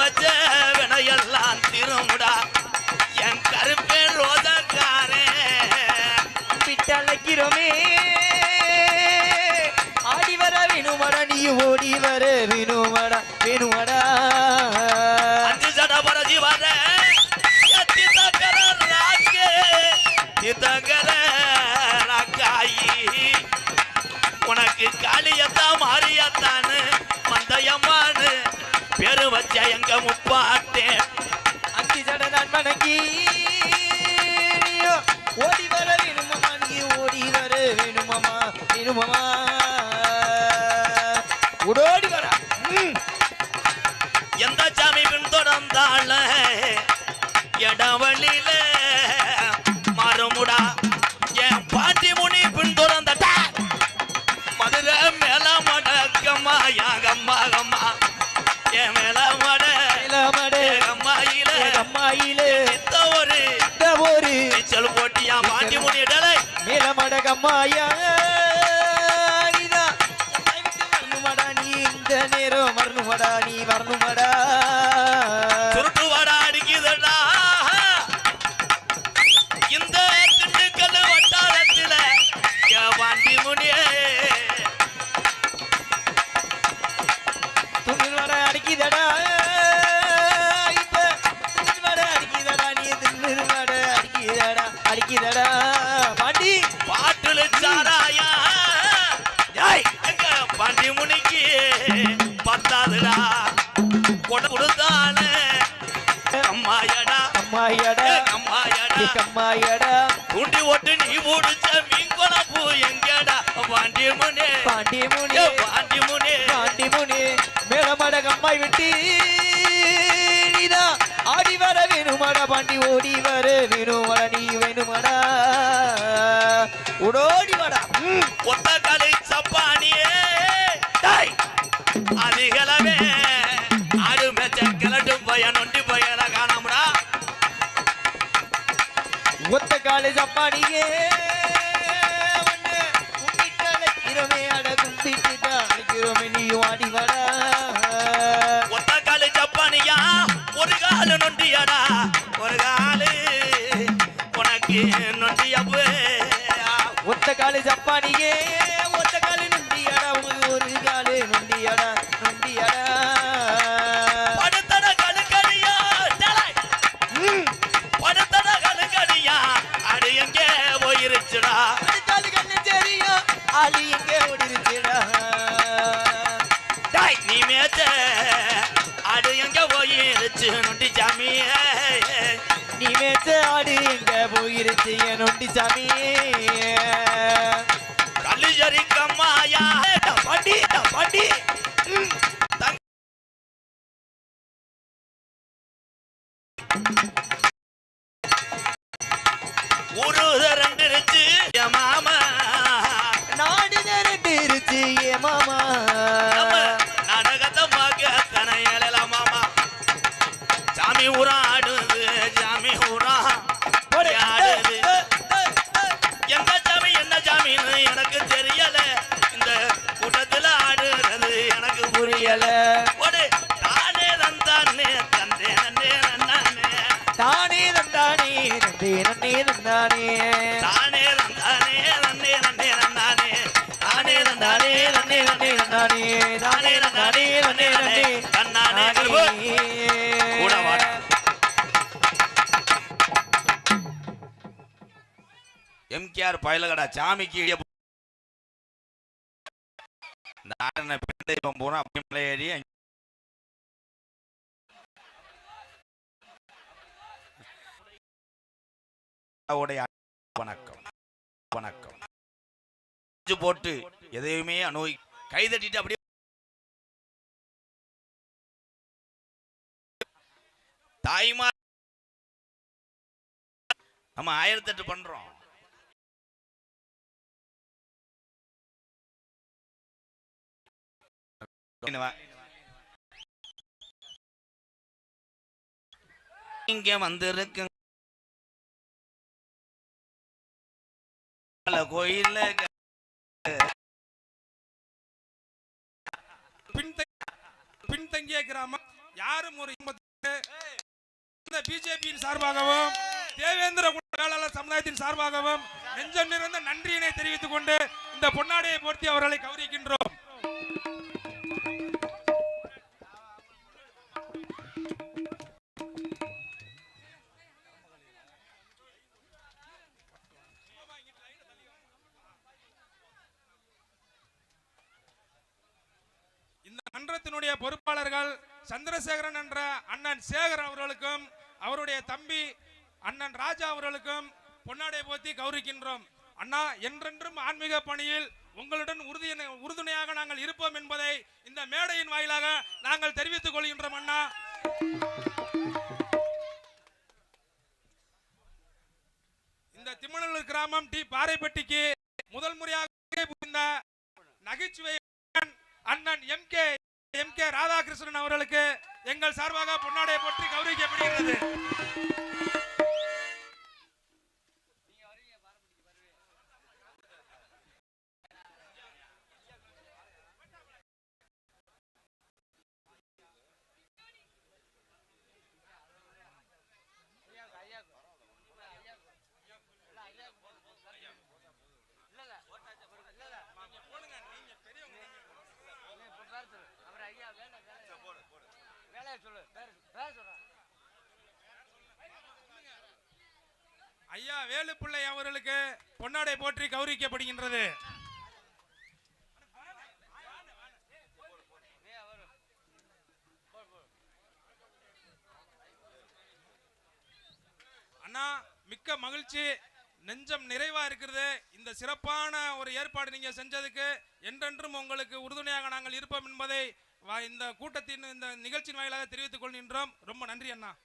வச்ச பின்தொடர்ந்தால இடவழியில மறுமுடா என் பாட்டி முனி பின்தொடர்ந்த மதுரை மேல மடக்கம்மா யாகம்மா கம்மா என் மேல மட இளமடே, அம்மாயில அம்மாயிலே சித்த ஒரு இந்த ஒரு நீச்சல் போட்டியா பாட்டி முனி இடலை வரணுமடா நீ இந்த நேரம் வரணுமடா அம்மாயடா தூண்டி ஓட்டு நீ முடிச்ச மீன் குழம்பு எங்கடா? பாண்டி முனி. பாண்டி முனி. பாண்டி முனி. பாண்டி முனி. மேலமடகம்மாய் விட்டு நீதான் ஆடி வர வேணுமடா பாண்டி ஓடி வர வேணுமடா நீ வேணுமடா. ஓடோடி வாடா. ஒத்த கலை சப்பானியே. ஒத்த ஒண்ணு கும்பிட்டு அழைக்கிறோமே அட கும்பிட்டு அழைக்கிறோமே நீ ஆடி வாடா. ஒத்த காலு சப்பானியா ஒரு காலு நொண்டியாடா? ஒரு காலு உனக்கு நொண்டியப்பு ஒத்த காலேஜ் அப்பாடியே தந்தானே தானே தந்தானே நன்னே நன்னே நன்னானே தானே தந்தானே நன்னே நன்னே நன்னே நன்னே நன்னானே தானே நன்னானே நன்னே நன்னே தன்னானே கருப்பு. கூட வாடா. எம்கேஆர் பயலகடா சாமிக்கு இடிய பெண் தெய்வம் பூரா அப்படி மலை ஏறி உடைய வணக்கம். வணக்கம். போட்டு எதையுமே அனுபவி கைதட்டிட்டு அப்படியே தாய்மார் நம்ம ஆயிரத்தெட்டு பண்றோம். இங்க வந்திருக்கு கோயில்ல பின்தங்கிய கிராமம் யாரும் ஒரு பிஜேபியின் சார்பாகவும் தேவேந்திர வேளாளர் சமுதாயத்தின் சார்பாகவும் நெஞ்சம் நிறைந்த நன்றியினை தெரிவித்துக் கொண்டு இந்த பொன்னாடையை போர்த்தி அவர்களை கௌரிக்கின்றோம் இந்த பொறுப்பாளர்கள் சந்திரசேகரன் என்ற அண்ணன் சேகர் அவர்களுக்கும் அவருடைய தம்பி அண்ணன் ராஜா அவர்களுக்கும் பொன்னாடை போத்தி கௌரிக்கின்றோம். அண்ணா என்றென்றும் ஆன்மீக பணியில் உங்களுடன் உறுதி உறுதுணையாக நாங்கள் இருப்போம் என்பதை இந்த மேடையின் வாயிலாக நாங்கள் தெரிவித்துக் கொள்கின்றோம் அண்ணா. இந்த திம்மநல்லூர் கிராமம் டி பாறைப்பட்டிக்கு முதல் முறையாக புரிந்த நகைச்சுவை அண்ணன் M K M K Radhakrishnan அவர்களுக்கு எங்கள் சார்பாக பொன்னாடை பற்றி கௌரவிக்கப்படுகிறது ஐயா வேலுப்பிள்ளை அவர்களுக்கு பொன்னாடை போற்றி கௌரவிக்கப்படுகின்றது. அண்ணா மிக்க மகிழ்ச்சி. நெஞ்சம் நிறைவா இருக்கிறது. இந்த சிறப்பான ஒரு ஏற்பாடு நீங்க செஞ்சதுக்கு என்றென்றும் உங்களுக்கு உறுதுணையாக நாங்கள் இருப்போம் என்பதை வா- இந்த கூட்டத்தின் இந்த நிகழ்ச்சியின் வாயிலாக தெரிவித்துக் கொள்கின்றோம். ரொம்ப நன்றி அண்ணா.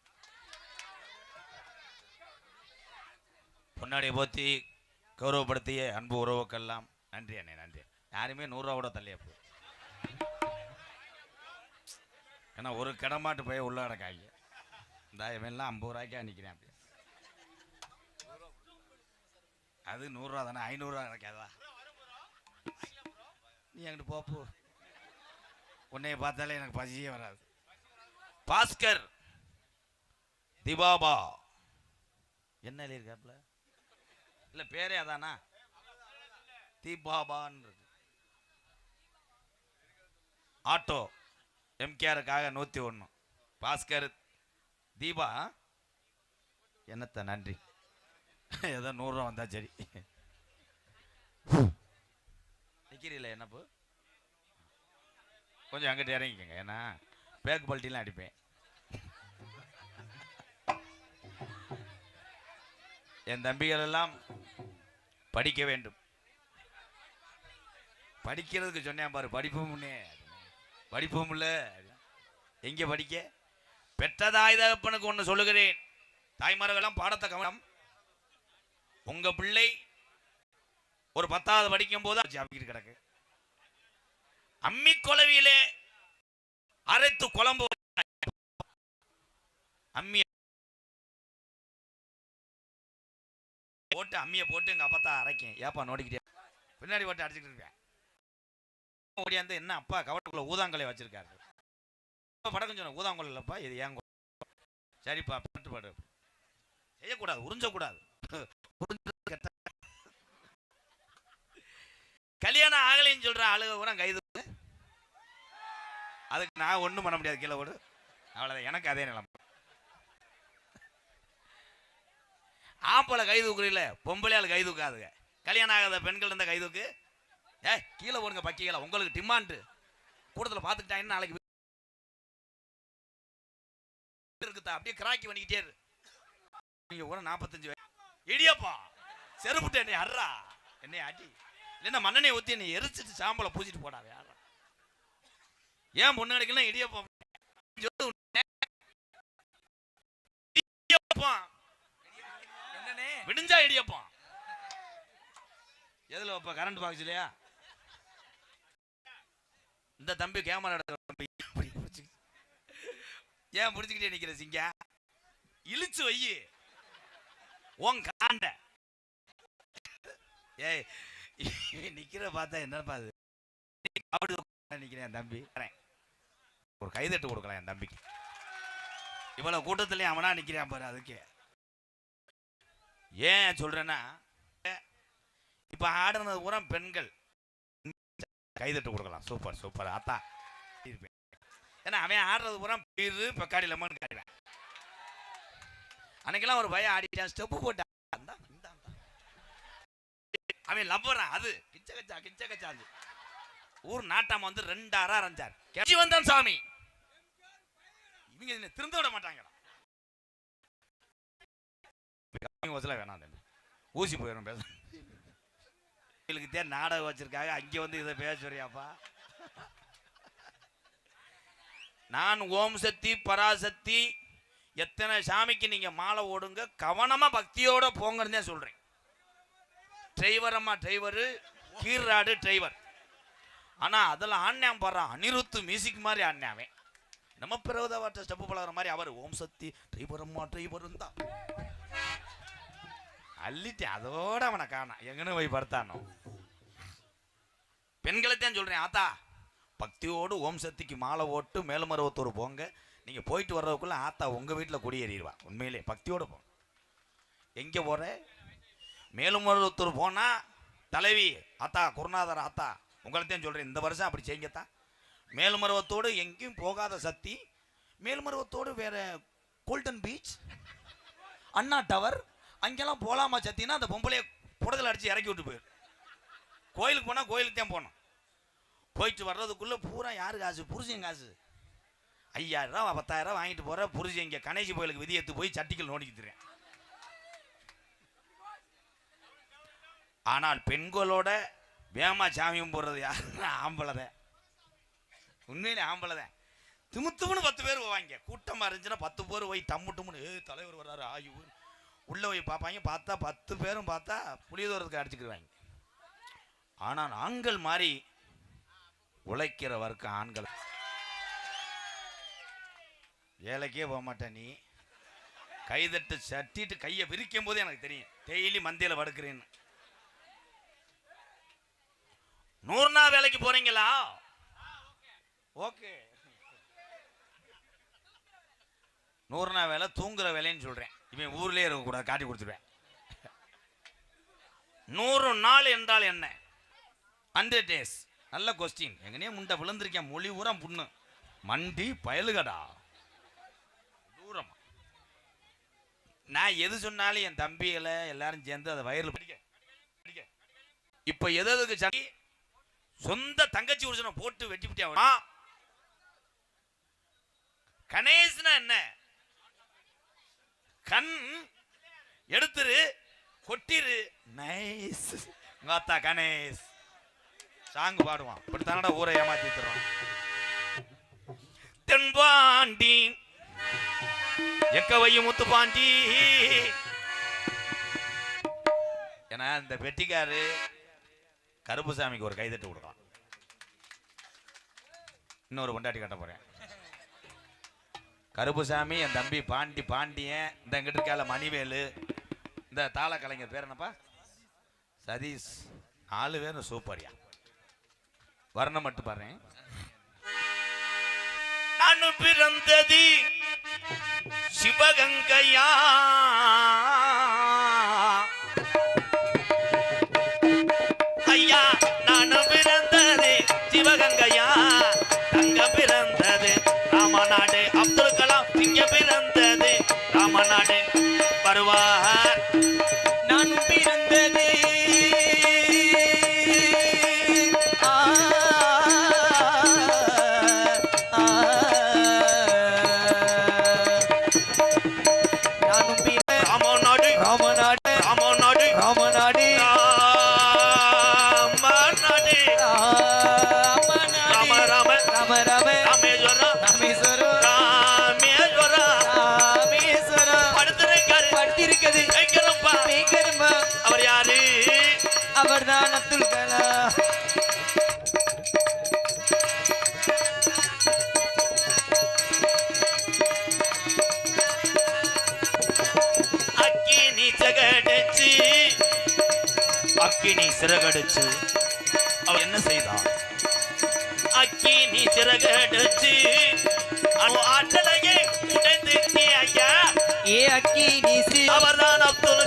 பொன்னாடியை போத்தி கௌரவப்படுத்திய அன்பு உறவுக்கெல்லாம் நன்றி அண்ணே நன்றி. யாருமே நூறுரூவா கூட தள்ளியா போ ஏன்னா ஒரு கடமாட்டு போய் உள்ள கிடக்காங்க. இந்த இவன்லாம் ஐம்பது ரூபாய்க்கா நிற்கிறேன் அப்படி அது நூறுரூவா தானே ஐநூறுரூவா கிடைக்காதா? நீ என்கிட்ட போ, போ. உன்னைய பார்த்தாலே எனக்கு பசியே வராது. பாஸ்கர் திபாபா என்ன எழுதியிருக்காப்ல இல்லை பேரே அதானா? தீபாபான்றது. ஆட்டோ எம்கேஆருக்காக நூற்றி ஒன்று பாஸ்கர் தீபா என்னத்த நன்றி. ஏதோ நூறுரூவா வந்தால் சரி. நிற்கிறீங்களா என்னப்பு கொஞ்சம் அங்கிட்ட இறங்கிக்கோங்க ஏன்னா பேக் பல்ட்டிலாம் அடிப்பேன். என் தம்பிகள் எல்லாம் படிக்க வேண்டும். படிக்கிறதுக்கு சொன்னேன் பாரு படிப்பும் முன்னே. படிப்பும் இல்லை. எங்கே படிக்க? பெற்ற தாய் தகப்பனுக்கு ஒன்று சொல்லுகிறேன். தாய்மார்களெல்லாம் பாடத்தை கவனம். உங்க பிள்ளை ஒரு பத்தாவது படிக்கும் போது ஜாபிக்கிட்டு கிடக்கு. அம்மி கொலவியிலே அரைத்து குழம்பு அம்மி போட்டு அம்மியை போட்டு எங்கள் அப்பா தான் அரைக்கும். ஏப்பா நோடிக்கிட்டே பின்னாடி போட்டு அடிச்சுட்டு இருக்கேன் ஓடியாந்து என்ன அப்பா கவட்டுக்குள்ளே ஊதாங்கலை வச்சுருக்காரு. இப்போ படக்கம் சொன்ன ஊதாங்கல் இல்லைப்பா இது ஏன் சரிப்பா பட்டு பாடு. செய்யக்கூடாது உறிஞ்சக்கூடாது. உறிஞ்சது கல்யாணம் ஆகலைன்னு சொல்கிற ஆளுக கூட கைது அதுக்கு நான் ஒன்றும் பண்ண முடியாது கீழே ஓடு. அவ்வளோதான் எனக்கு அதே நிலைமை. ஆம்பளை கை தூக்குறீல பொம்பளையால் கை தூக்காதுங்க. கல்யாணம் ஆகாத பெண்கள் இருந்தால் கை தூக்கு. ஏ கீழே போடுங்க பக்கிகளை உங்களுக்கு டிமாண்டு கூடத்தில் பார்த்துக்கிட்டாங்கன்னு நாளைக்கு இருக்குதா? அப்படியே கிராக்கி பண்ணிக்கிட்டே இரு. நீங்க கூட நாற்பத்தஞ்சு இடியப்பா செருப்புட்டு என்னை அர்றா. என்னை ஆட்டி இல்லைன்னா மண்ணனை ஊற்றி என்னை எரிச்சிட்டு சாம்பலை பூசிட்டு போடா வேற ஏன் பொண்ணு கிடைக்கலாம் இடியப்பம் இடியப்பா. இடியப்பம் விடிஞ்சா இடியப்பம். எதுல வைப்ப? கரண்ட் பாக்ஸ் இல்லையா இந்த தம்பி கேமரா தம்பி ஏன் பிடிச்சிக்கிட்டே நிக்கிற சிங்க? இழுச்சு வை. உன் காண்ட. ஏய் நிக்கிற பார்த்தா என்னப்பா அது? அப்படி நிக்கிறேன் என் தம்பி. ஒரு கைதட்டு கொடுக்கலாம் என் தம்பிக்கு. இவ்வளவு கூட்டத்துலயும் அவனா நிக்கிறான் பாரு அதுக்கே. ஏன் சொல்றேன்னா இப்ப ஆடுனது பூரா பெண்கள். கைதட்டு கொடுக்கலாம். சூப்பர் சூப்பர் அத்தா ஏன்னா அவன் ஆடுறது பூரா பீரு பக்காடி லெமன் காட்டுவேன் அன்னைக்கெல்லாம் ஒரு பையன் ஆடிட்டான். ஸ்டெப்பு போட்டான் அவன் லவ்வறான் அது. கிச்ச கச்சா கிச்ச கச்சாந்து ஊர் நாட்டாம வந்து ரெண்டு அற அரைஞ்சார். கெஞ்சி வந்தான் சாமி. இவங்க என்ன திருந்த விட மாட்டாங்களா வசல வேணாம் தம்பி ஊசி போயிடும் பேச. எங்களுக்கு தேர் நாடகம் வச்சிருக்காங்க. அங்கே வந்து இதை பேசுறியாப்பா நான் ஓம் சக்தி பராசக்தி எத்தனை சாமிக்கு நீங்க மாலை ஓடுங்க கவனமா பக்தியோட போங்கன்னு தான் சொல்றேன். டிரைவர் அம்மா டிரைவரு கீர்ராடு டிரைவர். ஆனா அதில் ஆண்யாம் பாடுறான் அனிருத்து மியூசிக் மாதிரி ஆண்யாவே. நம்ம பிறகுதவாட்ட ஸ்டெப்பு பழகிற மாதிரி அவர் ஓம் சக்தி டிரைவர் அம்மா டிரைவரும் தான் அள்ளிட்டு அதோட அவனை காணும். எங்கன்னு போய் படுத்தானோ? பெண்களைத்தான் சொல்றேன் ஆத்தா பக்தியோடு ஓம் சக்திக்கு மாலை ஓட்டு மேலுமருவத்தூர் போங்க. நீங்க போயிட்டு வர்றதுக்குள்ள ஆத்தா உங்க வீட்டில் குடியேறிடுவா. உண்மையிலே பக்தியோடு போ. எங்க போற? மேலுமருவத்தூர் போனா தலைவி ஆத்தா குருநாதர் ஆத்தா உங்களைத்தான் சொல்றேன். இந்த வருஷம் அப்படி செய்யுங்கத்தா. மேல்மருவத்தோடு எங்கேயும் போகாத சக்தி மேல்மருவத்தோடு வேற கோல்டன் பீச் அண்ணா டவர் அங்கெல்லாம் போலாமா சத்தினா அந்த பொம்பளைய புடத்தில் அடித்து இறக்கி விட்டு போயிரு. கோயிலுக்கு போனால் கோயிலுக்கு தான் போகணும். போயிட்டு வர்றதுக்குள்ளே பூரா யாரு காசு? புருஷன் காசு. ஐயாயிரம் ரூபா பத்தாயிரம் ரூபா வாங்கிட்டு போற புருஷன் இங்கே கணேசி கோயிலுக்கு விதி எடுத்து போய் சட்டிக்கல் நோண்டிக்கிட்டுறேன் ஆனால் பெண்களோட வேமா சாமியும் போடுறது யாருன்னா ஆம்பளை உண்மையிலே ஆம்பளை தான் திமுத்துமுன்னு பத்து பேர் போவாங்க. கூட்டமாக இருந்துச்சுன்னா பத்து பேர் போய் டம்மு ஏ தலைவர் வர்றாரு ஆயுன்னு உள்ளே போய் பார்ப்பாங்க பார்த்தா பத்து பேரும் பார்த்தா புளியதோரத்துக்கு அடிச்சுக்கிடுவாங்க. ஆனால் ஆண்கள் மாதிரி உழைக்கிற வர்க்கம் ஆண்கள். வேலைக்கே போக மாட்டேன் நீ. கைதட்டு சட்டிட்டு கையை விரிக்கும் போது எனக்கு தெரியும். டெய்லி மந்தியில் படுக்கிறேன்னு. நூறு நாள் வேலைக்கு போறீங்களா? ஓகே. நூறு நாள் வேலை தூங்குற வேலைன்னு சொல்றேன். இவன் ஊர்லேயே இருக்கக்கூடாது காட்டி கொடுத்துருவேன். நூறு நாள் என்றால் என்ன? ஹண்ட்ரட் டேஸ் நல்ல கொஸ்டின் எங்கனே முண்டை விழுந்திருக்கேன் மொழி ஊரா புண்ணு. மண்டி பயலுகடா. தூரம். நான் எது சொன்னாலும் என் தம்பிகளை எல்லாரும் சேர்ந்து அதை வயலில் படிக்க. படிக்க. இப்போ எது எதுக்கு சண்டை சொந்த தங்கச்சி உருசனை போட்டு வெட்டி விட்டியா? கணேசனா என்ன? கண் எடுத்துரு கொட்டிரு. நைஸ் உங்க கணேஷ். சாங் பாடுவான். இப்படித்தானடா ஊரை ஏமாத்தி தருவான் தென்பாண்டி எக்கவையும் முத்துப்பாண்டி. ஏன்னா இந்த பெட்டிக்காரு கருப்புசாமிக்கு ஒரு கைதட்டு கொடுக்கலாம். இன்னொரு கொண்டாட்டி கட்ட போறேன். கருப்புசாமி என் தம்பி பாண்டி பாண்டியன் இந்த எங்கிட்ட இருக்கால மணிவேலு இந்த தாள கலைஞர் பேர் என்னப்பா? சதீஷ். நாலு பேர் சூப்பர்யா. வர்ணம் மட்டும் பாரு நான் பிறந்தது சிவகங்கையா? ஐயா நான் பிறந்தது சிவகங்கையா? કરવા அக்கினி சிறகடிச்சு அவர் என்ன செய்தான் அக்கினி சிறகடிச்சு ஆற்றலையே உடைந்து ஐயா. ஏ அக்கி நீசி அவர்தான் அப்துல்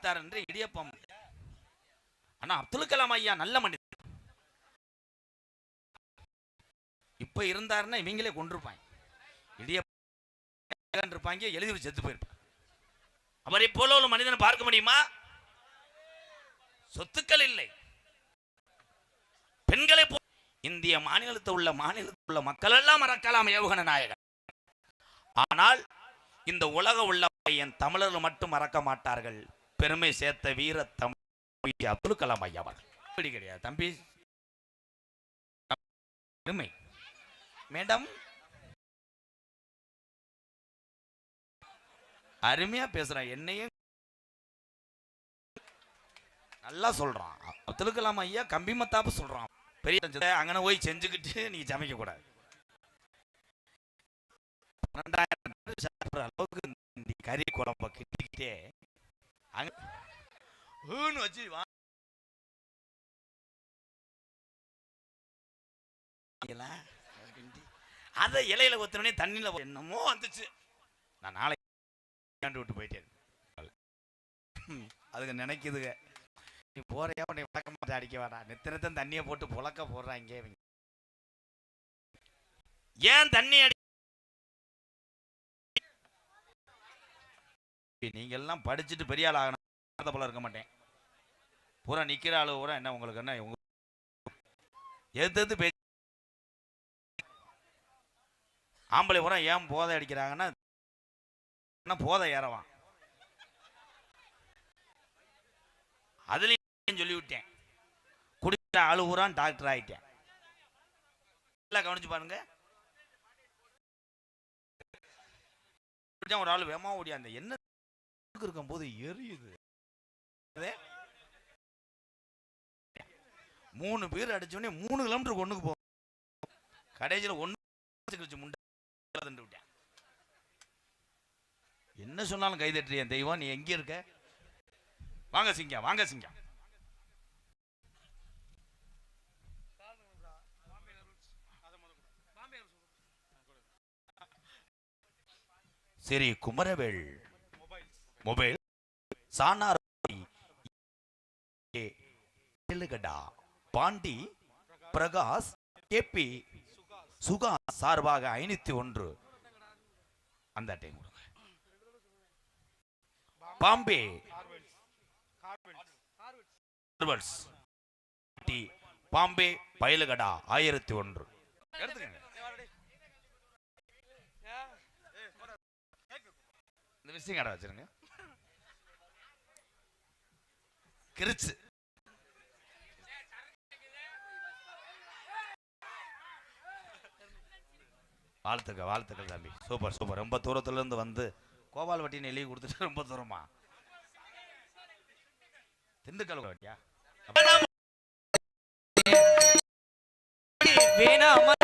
சாதித்தார் என்று இடியப்பம். ஆனா அப்துல் கலாம் ஐயா நல்ல மனிதர். இப்ப இருந்தாருன்னா இவங்களே கொண்டிருப்பாங்க இடியப்பம் இருப்பாங்க எழுதி செத்து போயிருப்பாங்க. அவரை போல ஒரு மனிதனை பார்க்க முடியுமா? சொத்துக்கள் இல்லை. பெண்களை போ இந்திய மாநிலத்தில் உள்ள மாநிலத்தில் உள்ள மக்கள் எல்லாம் மறக்கலாம் ஏவுகண நாயகன். ஆனால் இந்த உலக உள்ள என் தமிழர்கள் மட்டும் மறக்க மாட்டார்கள். பெருமை சேர்த்த வீர தம்பி அப்துல் கலாம் ஐயா அவர்கள். கிடையாது. தம்பி பெருமை. மேடம் அருமையா பேசுறான் என்னையும் நல்லா சொல்றான். அப்துல் கலாம் ஐயா கம்பி மத்தாப்பு சொல்றான். பெரிய அங்கன போய் செஞ்சுக்கிட்டு நீ சமைக்க கூடாது. பன்னெண்டாயிரம் அளவுக்கு நீ கறி குழம்ப கிட்டிக்கிட்டே ஹூன்னு வச்சு வா அதை இலையில ஒத்துனே தண்ணியில என்னமோ வந்துச்சு. நான் நாளைக்கு கண்டு விட்டு போயிட்டேன். ம், அதுங்க நினைக்குதுங்க. நீ போறியா உன்னை விளக்க மாட்டே அடிக்க வேடா. நித்த தண்ணியை போட்டு புழக்க போடுறாங்க ஏன் தண்ணி அடி நீங்க எல்லாம் படிச்சுட்டு பெரிய ஆள் ஆகணும். போல இருக்க மாட்டேன். பூரா நிக்கிற ஆளு பூரா என்ன உங்களுக்கு என்ன உங்க எதிர்த்து ஆம்பளை பூரா ஏன் போதை அடிக்கிறாங்கன்னா போதை ஏறவான். அதுலயும் சொல்லி விட்டேன். குடிக்கிற ஆளு பூரா டாக்டர் ஆயிட்டேன். நல்லா கவனிச்சு பாருங்க. ஒரு ஆள் வேமா ஓடியா அந்த என்ன இருக்கும் போது எரியுது. மூணு பேர் அடிச்சோடனே மூணு கிலோமீட்டர் ஒண்ணுக்கு போ கடைசியில் ஒன்று கழிச்சு முண்டை விட்டேன். என்ன சொன்னாலும் கைதட்டுறிய தெய்வம் நீ எங்க இருக்க? வாங்க சிங்கம் வாங்க சிங்கம். சரி குமரவேல். மொபைல் சானார் ஏழுகடா பாண்டி பிரகாஷ் கேபி. சுகா சார்பாக ஐநூத்தி ஒன்று. அந்த டைம் கொடுங்க. பாம்பே. பாம்பே பயலுகடா ஆயிரத்தி ஒன்று. இந்த விஷயம் கடை வச்சிருங்க. கிரிச்சு. வாழ்த்துக்கள் வாழ்த்துக்கள் தம்பி. Super super. ரொம்ப தூரத்துல இருந்து வந்து கோபால் வட்டின்னு எழுதி கொடுத்துட்டு ரொம்ப தூரமா? திண்டுக்கல் வட்டியா? வேணாம்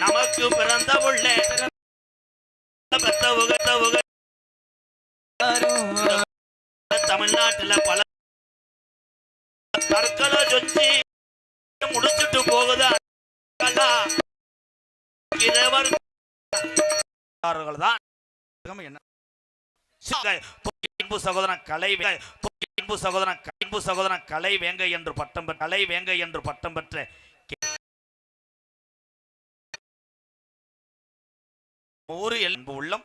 நமக்கு பிறந்த உள்ளே. தமிழ்நாட்டுல பல தற்கொலை சொச்சி முடிச்சுட்டு போகுதா. அவர்கள் தான் என்ன? இன்பு சகோதரன் கலை இன்பு சகோதரன் இன்பு சகோதரன் கலை வேங்கை என்று பட்டம் பெற்ற கலை வேங்கை என்று பட்டம் பெற்ற ஒரு எலும்பு உள்ளம்.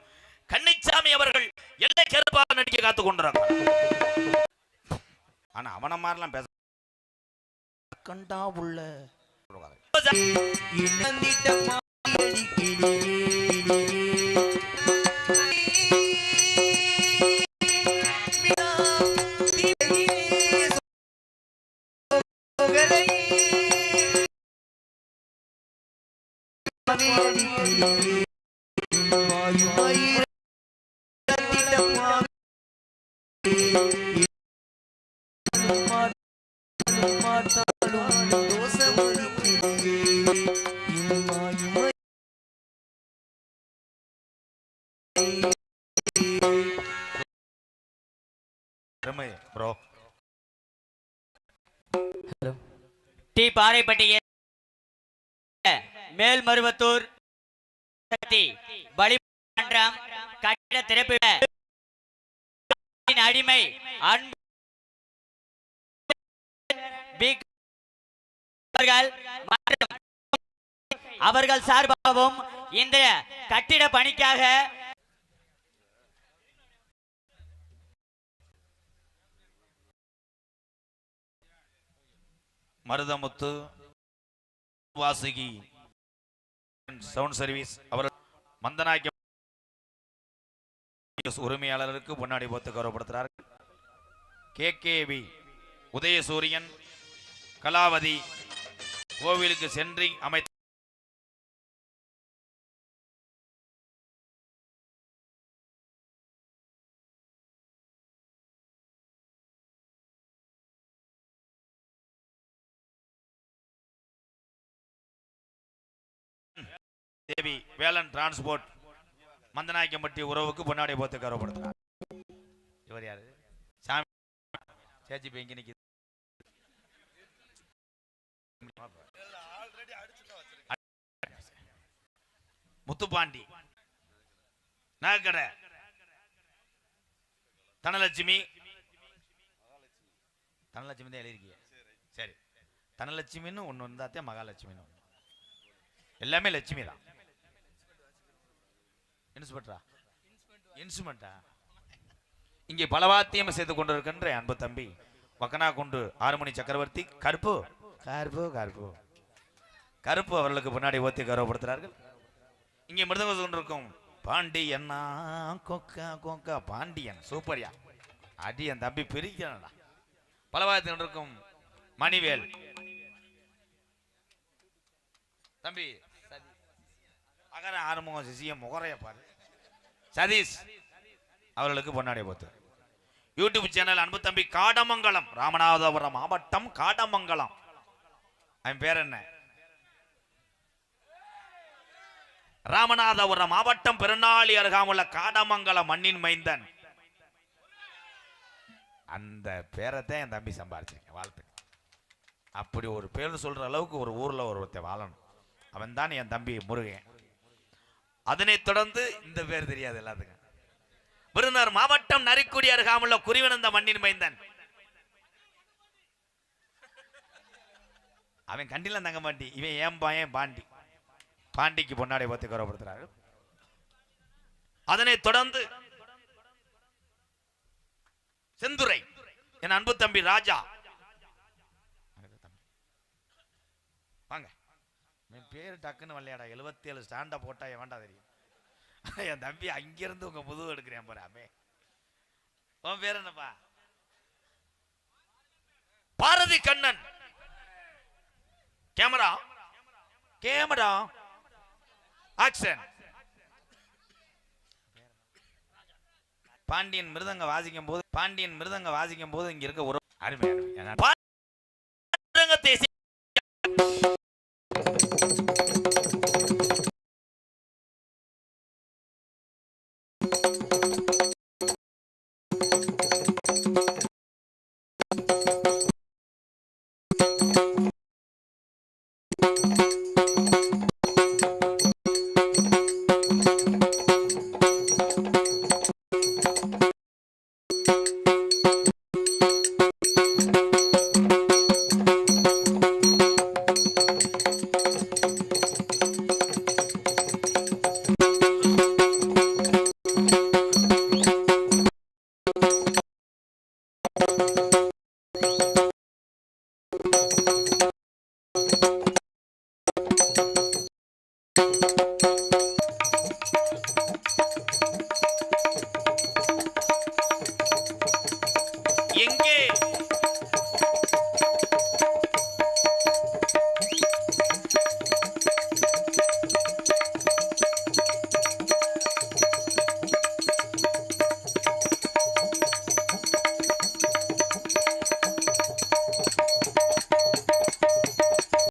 கன்னிச்சாமி அவர்கள் எல்லை கருப்பாக நடிக்க காத்து கொண்டிருக்கிறார் ஆனா அவன மாதிரிலாம் பேச கண்டா உள்ள. இனந்திட்ட மாயடி ப்ரோ டி பாறைப்பட்டிய மேல்மருவத்தூர் சக்தி பலிமன்றம் கட்டிட திறப்பு அடிமை. அன்பு. அவர்கள் சார்பாகவும் இந்த கட்டிட பணிக்காக. மருதமுத்து. வாசுகி. சவுண்ட் சர்வீஸ் அவர் மந்தநாயக்க உரிமையாளருக்கு முன்னாடி போத்து கௌரவப்படுத்துகிறார்கள் வி உதயசூரியன் கலாவதி கோவிலுக்கு சென்று அமைத்த தேவி வேலன் டிரான்ஸ்போர்ட் மந்தநாயக்கம்பட்டி உறவுக்கு பொன்னாடி போத்து கௌரவப்படுத்தினார். இவர் யாரு? சாமி. சேச்சி போய் இங்க முத்துப்பாண்டி. நகைக்கடை. தனலட்சுமி. தனலட்சுமி தான் எழுதிருக்கீங்க சரி. தனலட்சுமின்னு ஒன்று இருந்தாத்தே மகாலட்சுமின்னு ஒன்று எல்லாமே லட்சுமி தான். இன்ஸ்பெக்டரா இன்ஸ்ட்ருமெண்டா இங்கே பலவாத்தியம் செய்து கொண்டிருக்கின்ற அன்பு தம்பி வக்கனா கொண்டு ஆறுமணி சக்கரவர்த்தி கருப்பு. கருப்பு கருப்பு. கருப்பு அவர்களுக்கு பின்னாடி ஓத்தி கௌரவப்படுத்துகிறார்கள். இங்கே மிருதங்க கொண்டிருக்கும் பாண்டியன்னா கொக்கா கொக்கா பாண்டியன் சூப்பர்யா. அடி என் தம்பி பிரிக்கிறான்டா. பலவாத்தியம் இருக்கும் மணிவேல். தம்பி அகர ஆறுமுகம் சிசியம் முகரைய பாரு. சதீஷ் அவர்களுக்கு பொன்னாடி போத்து. யூடியூப் சேனல் அன்பு தம்பி காடமங்கலம் ராமநாதபுரம் மாவட்டம் காடமங்கலம். அவன் பேர் என்ன? ராமநாதபுரம் மாவட்டம் பெருநாளி அருகாமுள்ள காடமங்கலம் மண்ணின் மைந்தன். அந்த பேரத்தை என் தம்பி சம்பாரிச்சிருக்கேன் வாழ்த்து அப்படி ஒரு பேர் சொல்ற அளவுக்கு ஒரு ஊர்ல ஒருத்தன் வாழணும். அவன் தான் என் தம்பி முருகன். அதனைத் தொடர்ந்து இந்த பேர் தெரியாது எல்லாத்துக்கும். விருந்தர் மாவட்டம் நரிக்குடி அருகாமுள்ள குறிவனந்த மண்ணின் மைந்தன். அவன் கண்டில தங்க மாட்டி இவன் ஏன் பாயன் பாண்டி? பாண்டிக்கு பொன்னாடை பார்த்து கௌரவப்படுத்துறாரு. அதனைத் தொடர்ந்து செந்துரை என் அன்பு தம்பி ராஜா வாங்க என் பேர் டக்குன்னு விளையாடா எழுபத்தி ஏழு ஸ்டாண்டா போட்டா என் வேண்டா தெரியும். என் தம்பி அங்கிருந்து உங்க முதுகு எடுக்கிறேன் பாரு அமே உன் பேர் என்னப்பா? Bharathi Kannan. Camera? Camera? Action Pandian மிருதங்க வாசிக்கும் போது பாண்டியன் மிருதங்க வாசிக்கும் போது இங்க இருக்க ஒரு அருமை அருமை.